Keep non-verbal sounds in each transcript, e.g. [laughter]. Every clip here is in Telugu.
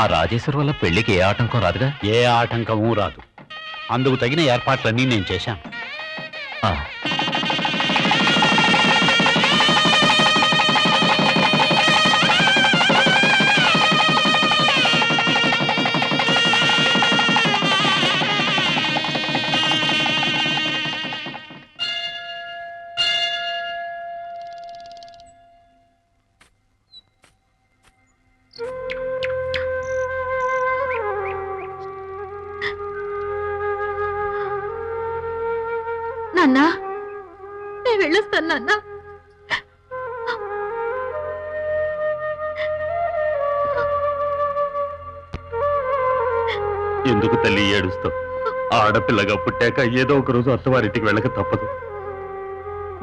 ఆ రాజేశ్వరి వల్ల పెళ్ళికి ఏ ఆటంకం రాదుగా? ఏ ఆటంకమూ రాదు. అందుకు తగిన ఏర్పాట్లన్నీ నేను చేశాను. నాన్న ఎందుకు తల్లి ఏడుస్తావు? ఆడపిల్లగా పుట్టాక ఏదో ఒక రోజు అత్తవారింటికి వెళ్ళక తప్పదు.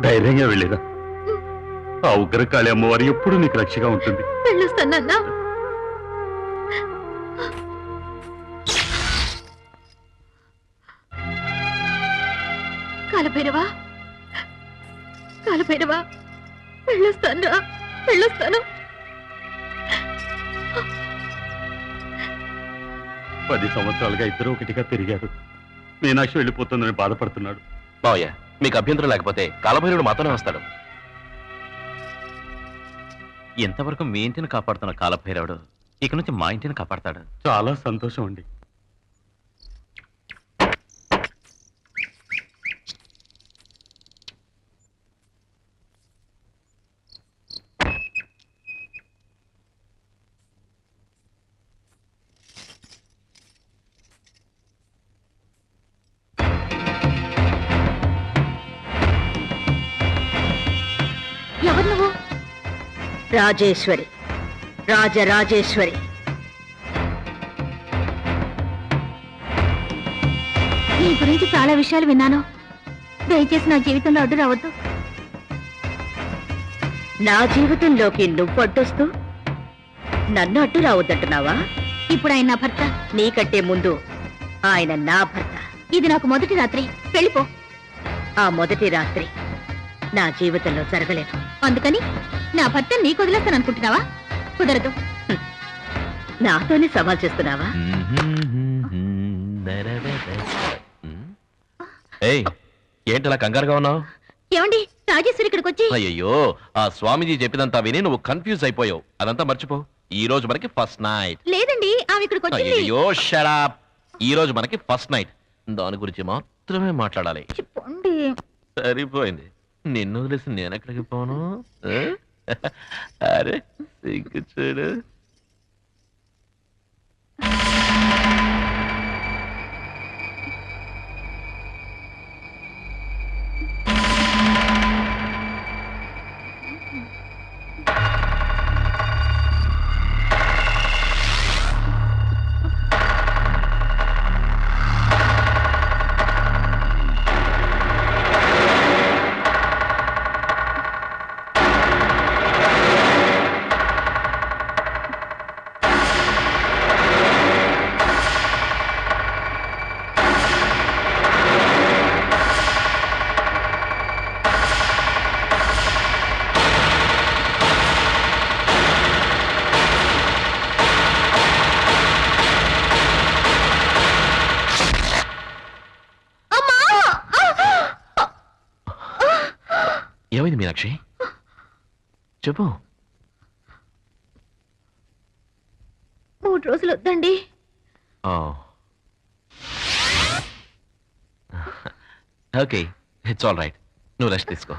ధైర్యంగా వెళ్ళిరా. ఆ ఉగ్రకాళి అమ్మవారు ఎప్పుడు నీకు రక్షగా ఉంటుంది. వెళ్ళొస్తాను కాలభైరవా వెళ్ళొస్తాను? రా వెళ్ళొస్తాను? పది సంవత్సరాలుగా ఇద్దరు ఒకటిగా పెరిగారు. మీనాక్షి వెళ్ళిపోతుందని బాధపడుతున్నాడు. మావయ్య మీకు అభ్యంతరం లేకపోతే కాలభైరుడు మాతోనే వస్తాడు. ఎంతవరకు మీ ఇంటిని కాపాడుతున్న కాలభైరవుడు ఇక నుంచి మా ఇంటిని కాపాడతాడు. చాలా సంతోషం అండి. రాజేశ్వరి. రాజరాజేశ్వరి. నీ గురించి చాలా విషయాలు విన్నాను. దయచేసి నా జీవితంలో అడ్డు రావద్దు. నా జీవితంలోకి నువ్వు అడ్డొస్తూ నన్ను అడ్డు రావద్దంటున్నావా? ఇప్పుడు ఆయన నా భర్త. నీకంటే ముందు ఆయన నా భర్త. ఇది నాకు మొదటి రాత్రి. వెళ్ళిపో. ఆ మొదటి రాత్రి నా జీవితంలో జరగలేదు. అందుకని నా భర్త నీకు వదిలేస్తాను అనుకుంటున్నావా కుదరదు. నాతోనే సవాల్ చేస్తున్నావా? ఏయ్ ఏంటి అలా కంగారుగా ఉన్నావు? ఏమండి రాజేశ్వరి ఇక్కడికి వచ్చి అయ్యో ఆ స్వామీజీ చెప్పినంతా విని నువ్వు కన్ఫ్యూజ్ అయిపోయావు. అదంతా మర్చిపో. ఈ రోజు మనకి ఫస్ట్ నైట్ లేదండి ఆమె ఇక్కడికి వచ్చింది. అయ్యో షడాప్ ఈ రోజు మనకి ఫస్ట్ నైట్ దాని గురించి మాత్రమే మాట్లాడాలి. చెప్పండి. సరిపోయింది. నిన్ను వదిలేసి నేను ఎక్కడికి పోను? [laughs] ఆ? అరే ఏమైంది మీనాక్షి? చెప్పు. మూడు రోజులు వద్దండి. Okay it's all right. నువ్వు రెస్ట్ తీసుకో.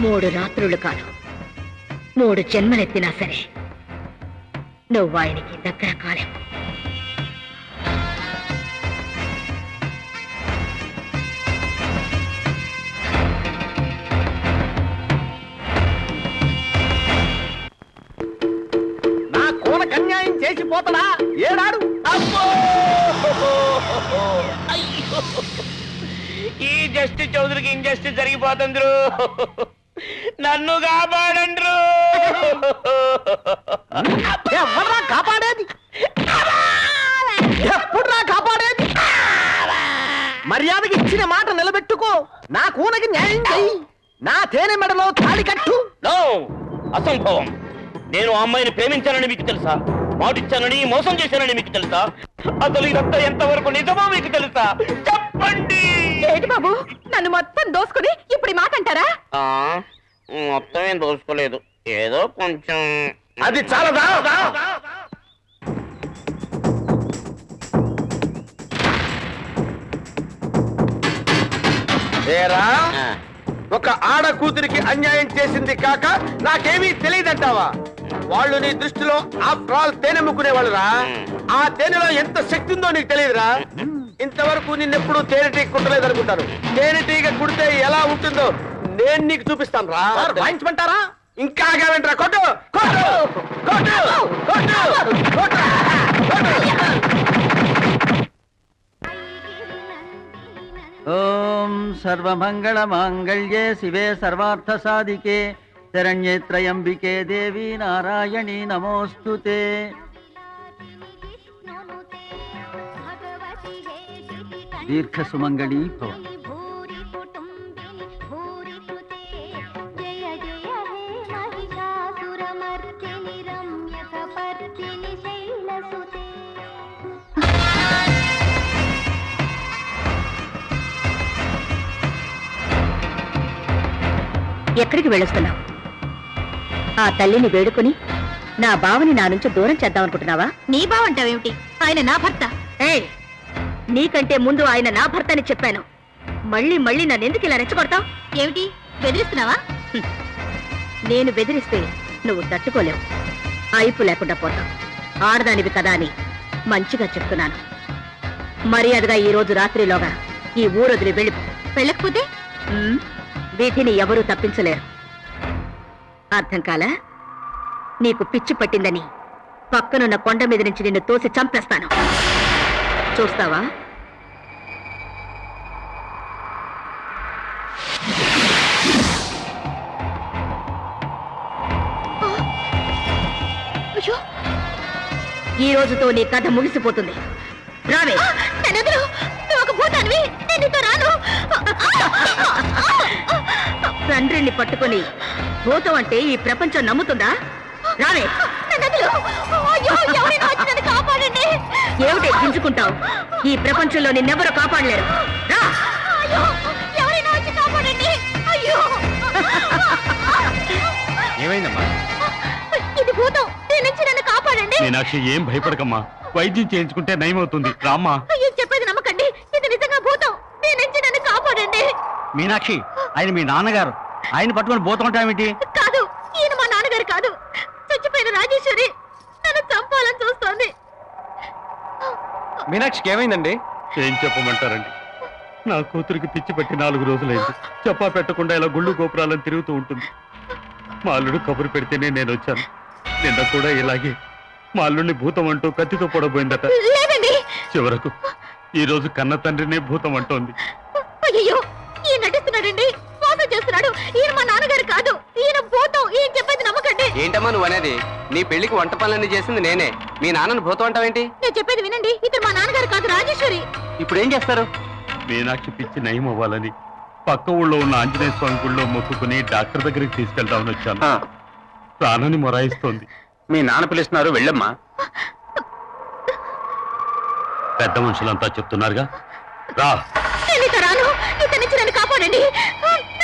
మూడు రాత్రులు కాదు. మూడు జన్మలెత్తినా సరే నువ్వు ఆయనకి దగ్గర కాలేవు. నా కూన చేసి పోతడా ఏడాడు? ఈ జస్ట్ చౌదరికి ఇంజస్ట్ జరిగిపోతుంది నన్ను కాపాడండ్రు. ఎవర్రా కాపాడేది? ఎప్పుడురా కాపాడేది? మర్యాదకి ఇచ్చిన మాట నిలబెట్టుకో. నా కూనకి న్యాయం చెయ్యి. నా తేనె మెడలో తాడి కట్టు. అసంభవం. నేను ఆ అమ్మాయిని ప్రేమించానని మీకు తెలుసా? మాటిచ్చానని మోసం చేశానని మీకు తెలుసా? అసలు ఇదంతా ఎంతవరకు నిజమో మీకు తెలుసా? చెప్పండి. ఏంటి బాబు? నన్ను మొత్తం దోసుకుని ఇప్పుడు మాట అంటారా? మొత్తం ఏం దోసుకోలేదు ఏదో కొంచెం అది చాలదా ఏరా ఆ, ఒక ఆడ కూతురికి అన్యాయం చేసింది కాక నాకేమీ తెలియదంటావా? వాళ్ళు నీ దృష్టిలో ఆఫ్టర్ ఆల్ తేనె ముక్కునే వాళ్ళరా ఆ తేనెలో ఎంత శక్తి ఉందో నీకు తెలియదురా? ఇంతవరకు నిన్నెప్పుడు తేనెటీగ కుట్టలేదు అనుకుంటాను తేనెటీగ కుడితే ఎలా ఉంటుందో నేను నీకు చూపిస్తాను రా. వాయించమంటారా? ఇంకా ఆగావేంట్రా? కొట్టు! కొట్టు! కొట్టు! కొట్టు! కొట్టు! ఓం సర్వమంగళమాంగళ్యే శివే సర్వార్థసాధికే శరణ్యే త్రయంబికే దేవి నారాయణి నమోస్తుతే దీర్ఘ సుమంగళీ భవ. ఎక్కడికి వెళ్ళొస్తున్నావు? ఆ తల్లిని వేడుకొని నా బావని నా నుంచి దూరం చేద్దాం అనుకుంటున్నావా నీ బావంటావేమిటి ఆయన నా భర్త. ఏయ్! నీకంటే ముందు ఆయన నా భర్తని చెప్పాను. మళ్ళీ మళ్ళీ నన్ను ఎందుకు ఇలా రెచ్చగొడతావు? ఏమిటి? బెదిరిస్తున్నావా? నేను బెదిరిస్తే నువ్వు తట్టుకోలేవు. అయిపు లేకుండా పోతావు. ఆడదానివి కదా అని మంచిగా చెప్తున్నాను. మర్యాదగా ఈ రోజు రాత్రిలోగా ఈ ఊరొదిలి వెళ్ళిపో. వెళ్ళకపోతే? ఉమ్, వీటిని ఎవరూ తప్పించలేరు. అర్థం కాలా? నీకు పిచ్చి పట్టిందని. పక్కనున్న కొండ మీద నుంచి నిన్ను తోసి చంపేస్తాను. చూస్తావా? ఈ రోజుతో నీ కథ ముగిసిపోతుంది. రావే. తండ్రిని పట్టుకొని భూతం అంటే ఈ ప్రపంచం నమ్ముతుందా? రావే. ఏమిటి గింజుకుంటావు? ఈ ప్రపంచంలో నిన్నెవరూ కాపాడలేరు? రా. ఏమైందమ్మా? ఇది భూతం. దీని నుంచి నన్ను కాపాడండి. మీనాక్షి ఏం భయపడకమ్మా. వైద్యం చేయించుకుంటే నయమవుతుంది. రామ్మా. అయ్యో చెప్పేది నమ్మకండి. ఇది నిజంగా భూతం. దీని నుంచి నన్ను కాపాడండి. మీనాక్షి ఆయన మీ నాన్నగారు. ఆయన పట్టుకొని పోతుంటామేంటి కాదు ఈయన మా నాన్నగారు కాదు. చచ్చిపోయిన రాజేశ్వరి నన్ను చంపాలని చూస్తోంది. మీనాక్షికి ఏమైందండి? ఏం చెప్పమంటారండి? నా కూతురికి పిచ్చి పట్టి నాలుగు రోజులైంది. చెప్పా పెట్టకుండా ఇలా గుళ్ళు గోపురాలను తిరుగుతూ ఉంటుంది. మా అల్లుడు కబురు పెడితేనే నేను వచ్చాను. నిన్న కూడా ఇలాగే మా అల్లుడిని భూతం అంటూ కత్తితో పొడబోయిందట. చివరకు ఈ రోజు కన్న తండ్రినే భూతం అంటోంది. అయ్యో ఈయన నటిస్తున్నాడండి? ఈయన మా నాన్నగారు కాదు. ఈయన భూతం ఈయన చెప్పేది నమ్మకండి. ఏంటమ్మా నువ్వు అనేది? నీ పెళ్ళికి వంట పనులన్నీ చేసింది నేనే. మీ నాన్నను భూతం అంటావేంటి? నేను చెప్పేది వినండి. ఇతను మా నాన్నగారు కాదు రాజేశ్వరి. ఇప్పుడు ఏం చేస్తారు? మీనాక్షి పిచ్చి నయం అవ్వాలని పక్క ఊళ్ళో ఉన్న ఆంజనేయ స్వామి గుళ్ళో మొక్కుకుని డాక్టర్ దగ్గరికి తీసుకెళ్దామని వచ్చాను. ప్రాణాన్ని మొరాయిస్తోంది. మీ నాన్న పిలుస్తున్నారు వెళ్ళమ్మా. పెద్ద మనుషులంతా చెప్తున్నారుగా. రా. నేను ఇక రాను. ఇతని నుంచి నన్ను కాపాడండి.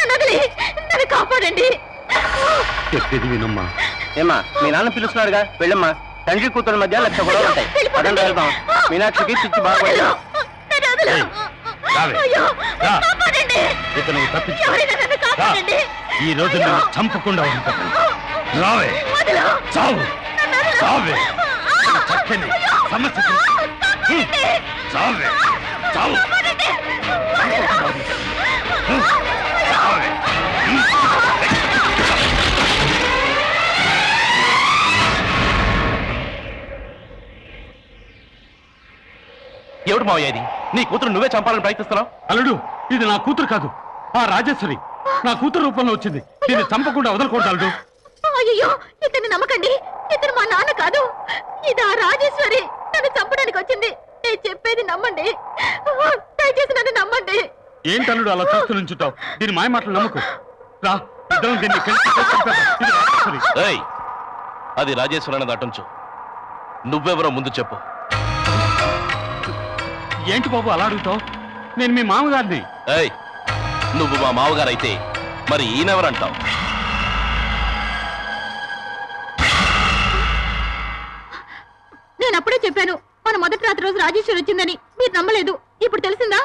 నన్ను కాపాడండి చెప్పేది వినమ్మా ఏమ్మా మీ నాన్న పిలుస్తున్నాడుగా వెళ్ళమ్మా తండ్రి కూతురు మధ్య లక్ష గొడవలు ఉంటాయి పదండి వెళ్దాం మీనాక్షికి పిచ్చి. ఏయ్, రావే. రా. ఇతను తప్పించు రా. ఈ రోజు. నేను చంపకుండా ఉంటాను రావే. చావు. చావే ఆ. చక్కని. సమస్య. చావే. చావే ఏమిటి మావయ్య ఇది? నీ కూతురు నువ్వే చంపాలని ప్రయత్నిస్తున్నావు? అల్లుడు ఇది నా కూతురు కాదు ఆ రాజేశ్వరి. నా కూతురు రూపంలో వచ్చింది. దీన్ని చంపకుండా వదలకూడదు అల్లుడు. అయ్యో ఇతన్ని నమ్మకండి. ఇతను మా నాన్న కాదు. ఇది ఆ రాజేశ్వరి. నన్ను చంపడానికి వచ్చింది. నేను చెప్పేది నమ్మండి. దయచేసి నన్ను నమ్మండి. ఏంటల్లుడు అలా చూస్తూ నుంచుతావు? దీని మాయ మాటలు నమ్ముకు. రా ఇద్దరం దీన్ని కలిసి చంపేద్దాం. ఇది రాక్షసుడి. ఏయ్ అది రాజేశ్వరని దాటించు నువ్వెవరో ముందు చెప్పు. ఏంటి బాబు అలా అడుగుతావు? నేను మీ మామగారిని. ఏయ్ నువ్వు మా మావగారైతే మరి ఈయనెవరంటావు? నేను అప్పుడే చెప్పాను మన మొదటి రాత్రి రోజు రాజేశ్వరి వచ్చిందని. మీరు నమ్మలేదు. ఇప్పుడు తెలిసిందా?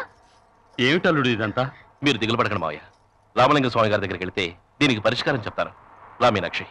ఏమిటల్లుడు ఇదంతా? మీరు దిగులు పడకండి మావయ్య. రామలింగ స్వామి గారి దగ్గరికి వెళ్తే దీనికి పరిష్కారం చెప్తారు రా మీనాక్షి.